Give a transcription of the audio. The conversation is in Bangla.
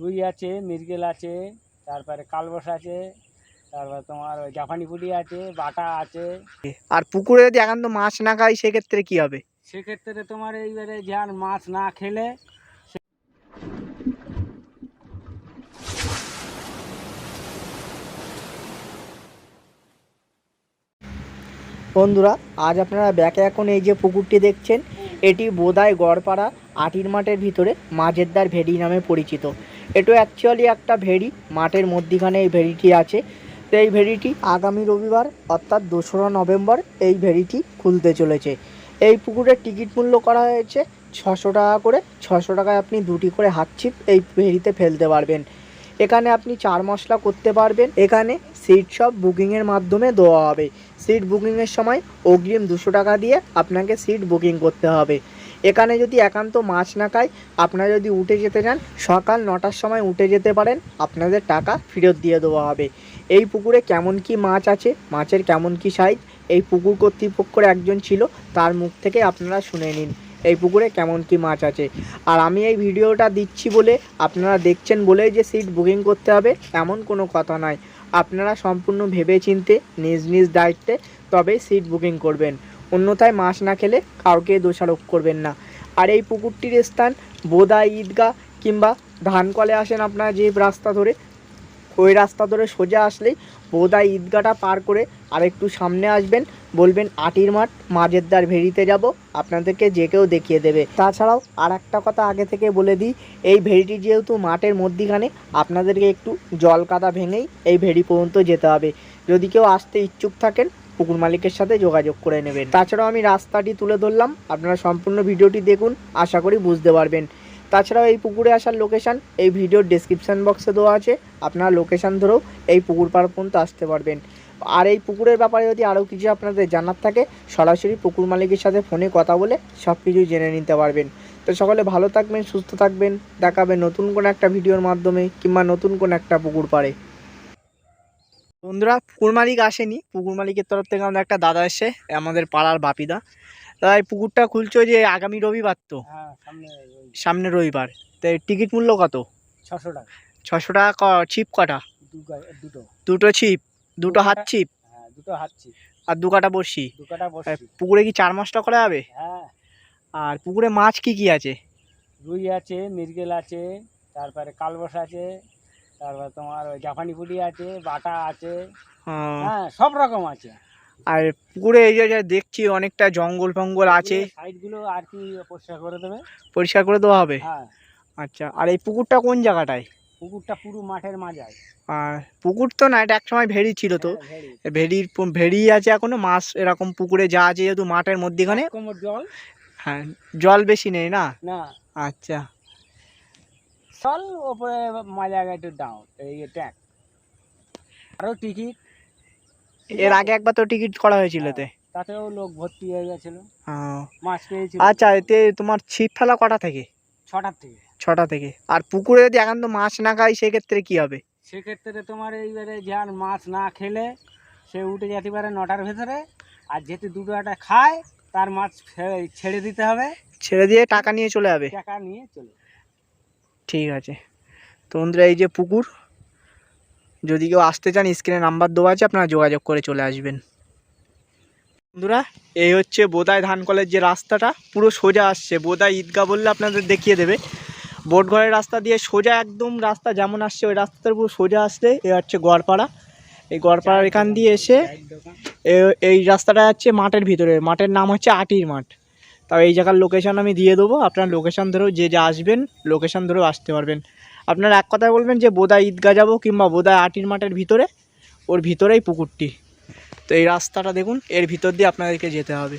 রুই আছে মৃগেল আছে তারপরে কালবস আছে তারপরে তোমার ওই জাপানি পুটি আছে বাটা আছে। আর পুকুরে যদি এখন তো মাছ না খাই সেক্ষেত্রে কি হবে? সেক্ষেত্রে তোমার এইবারে যার মাছ না খেলে বন্ধুরা আজ আপনারা ব্যাকে এখন এই যে পুকুরটি দেখছেন এটি বোদায় গড়পাড়া আটির মাঠের ভিতরে মাঝের দ্বার ভেড়ি নামে পরিচিত। এটা অ্যাকচুয়ালি একটা ভেড়ি, মাঠের মধ্যিখানে এই ভেড়িটি আছে। তো এই ভেড়িটি আগামী রবিবার, অর্থাৎ দোসরা নভেম্বর, এই ভেড়িটি খুলতে চলেছে। এই পুকুরের টিকিট মূল্য করা হয়েছে ছশো টাকা করে। ছশো টাকায় আপনি দুটি করে হাত ছিপ এই ভেড়িতে ফেলতে পারবেন। এখানে আপনি চার মশলা করতে পারবেন। এখানে সিট সব বুকিংয়ের মাধ্যমে দেওয়া হবে। সিট বুকিংয়ের সময় অগ্রিম দুশো টাকা দিয়ে আপনাকে সিট বুকিং করতে হবে। এখানে যদি একান্ত মাছ না খায়, আপনারা যদি উঠে যেতে চান, সকাল নটার সময় উঠে যেতে পারেন, আপনাদের টাকা ফেরত দিয়ে দেওয়া হবে। এই পুকুরে কেমন কি মাছ আছে, মাছের কেমন কি সাইজ এই পুকুর কর্তৃপক্ষের একজন ছিল, তার মুখ থেকে আপনারা শুনে নিন, এই পুকুরে কেমন কি মাছ আছে। আর আমি এই ভিডিওটা দিচ্ছি বলে আপনারা দেখছেন বলে যে সিট বুকিং করতে হবে, এমন কোনো কথা নয়। আপনারা সম্পূর্ণ ভেবে চিনতে নিজ নিজ দায়িত্বে তবেই সিট বুকিং করবেন। অন্যথায় মাছ না খেলে কাউকে দোষারোপ করবেন না। আর এই পুকুরটির স্থান বোদা ঈদগাহ কিংবা ধানকলে আসেন আপনারা যে রাস্তা ধরে, ওই রাস্তা ধরে সোজা আসলেই বোদা ঈদগাহটা পার করে আর একটু সামনে আসবেন, বলবেন আটির মাঠ মাঝের দ্বার ভেড়িতে যাব, আপনাদেরকে যে কেউ দেখিয়ে দেবে। তাছাড়াও আর একটা কথা আগে থেকে বলে দিই, এই ভেড়িটি যেহেতু মাঠের মধ্যিখানে, আপনাদেরকে একটু জল কাদা ভেঙেই এই ভেড়ি পর্যন্ত যেতে হবে। যদি কেউ আসতে ইচ্ছুক থাকেন পুকুর মালিকের সাথে যোগাযোগ করে নেবেন। তাছাড়াও আমি রাস্তাটি তুলে ধরলাম। আপনারা সম্পূর্ণ ভিডিওটি দেখুন, আশা করি বুঝতে পারবেন। তাছাড়াও এই পুকুরে আসার লোকেশান, এই ভিডিওর ডেসক্রিপশান বক্সে দেওয়া আছে। আপনারা লোকেশান ধরেও এই পুকুর পাড় পর্যন্ত আসতে পারবেন। আর এই পুকুরের ব্যাপারে যদি আরও কিছু আপনাদের জানার থাকে, সরাসরি পুকুর মালিকের সাথে ফোনে কথা বলে সব কিছুই জেনে নিতে পারবেন। তো সকলে ভালো থাকবেন, সুস্থ থাকবেন। দেখাবে নতুন কোনো একটা ভিডিওর মাধ্যমে কিংবা নতুন কোনো একটা পুকুর পাড়ে। বন্ধুরা পুকুর মালিক আসেনি। পুকুর মালিকের তরফ থেকে আমাদের একটা দাদা এসে আমাদের পাড়ার বাপিদা। দাদা এই পুকুরটা খুলছো যে আগামী রবিবার তো। হ্যাঁ সামনে রবিবার। তো টিকিট মূল্য কত? ছশো টাকা। ছশো টাকা ক- ছিপ কটা? দুটো। দুটো ছিপ দুটো হাত ছিপ? হ্যাঁ দুটো হাঁচছি আর দু কাটা বসছি পুকুরে কি চার মাসটা করা যাবে? হ্যাঁ। আর পুকুরে মাছ কি কি আছে? রুই আছে মৃগেল আছে তারপরে কালবস আছে তারপরে তোমার ওই জাপানি পুটি আছে বাটা আছে হ্যাঁ। সব রকম আছে। আর পুকুরে এই যে দেখছি অনেকটা জঙ্গল ফঙ্গল আছে। সাইডগুলো আর কি পরিষ্কার করে দেবে? পরিষ্কার করে দেওয়া হবে? হ্যাঁ। আচ্ছা আর এই পুকুরটা কোন জায়গাটায়? পুকুরটা পুরো মাঠের মাঝায়। আর পুকুর তো না এটা একসময় ভেড়ি ছিল তো। হ্যাঁ, ভেড়ির ভেড়ি আছে এখনও মাছ এরকম পুকুরে যা আছে যেহেতু মাঠের মধ্যিখানে। এক জল? হ্যাঁ জল বেশি নেই না? না। আচ্ছা। চল ওপরে মাজা একটু দাও এই ট্যাক আরও টিকিট এর আগে একবার তো টিকিট করা হয়েছিল তে। তাতেও লোক ভর্তি হয়ে গেছিল। মাছ পেয়েছিল। আচ্ছা এতে তোমার ছিপ ফেলা কটা থেকে? ছটার থেকে। ছটা থেকে। আর পুকুরে যদি এখন তো মাছ না খাই সেক্ষেত্রে কি হবে? সেক্ষেত্রে তোমার এইবারে যার মাছ না খেলে সে উঠে যেতে পারে নটার ভেতরে। আর যেহেতু দুটো একটা খায় তার মাছ ছেড়ে দিতে হবে। ছেড়ে দিয়ে টাকা নিয়ে চলে যাবে। টাকা নিয়ে চলে ঠিক আছে। তো বন্ধুরা, এই যে পুকুর, যদি কেউ আসতে চান, স্ক্রিনে নাম্বার দেওয়া আছে, আপনারা যোগাযোগ করে চলে আসবেন। বন্ধুরা, এই হচ্ছে বোদায় ধান কলের যে রাস্তাটা, পুরো সোজা আসছে। বোদায় ঈদগা বললে আপনাদের দেখিয়ে দেবে। বোটঘরের রাস্তা দিয়ে সোজা একদম রাস্তা যেমন আসছে, ওই রাস্তার পুরো সোজা আসছে। এ হচ্ছে গড়পাড়া। এই গড়পাড়ার এখান দিয়ে এসে এই রাস্তাটা যাচ্ছে মাঠের ভিতরে। মাঠের নাম হচ্ছে আটির মাঠ। তাও এই জায়গার লোকেশান আমি দিয়ে দেবো। আপনার লোকেশান ধরেও যে যা আসবেন লোকেশান ধরেও আসতে পারবেন। আপনার এক কথায় বলবেন যে বোদা ঈদগা যাব কিংবা বোদায় আটির মাঠের ভিতরে, ওর ভিতরেই পুকুরটি। তো এই রাস্তাটা দেখুন, এর ভিতর দিয়ে আপনাদেরকে যেতে হবে।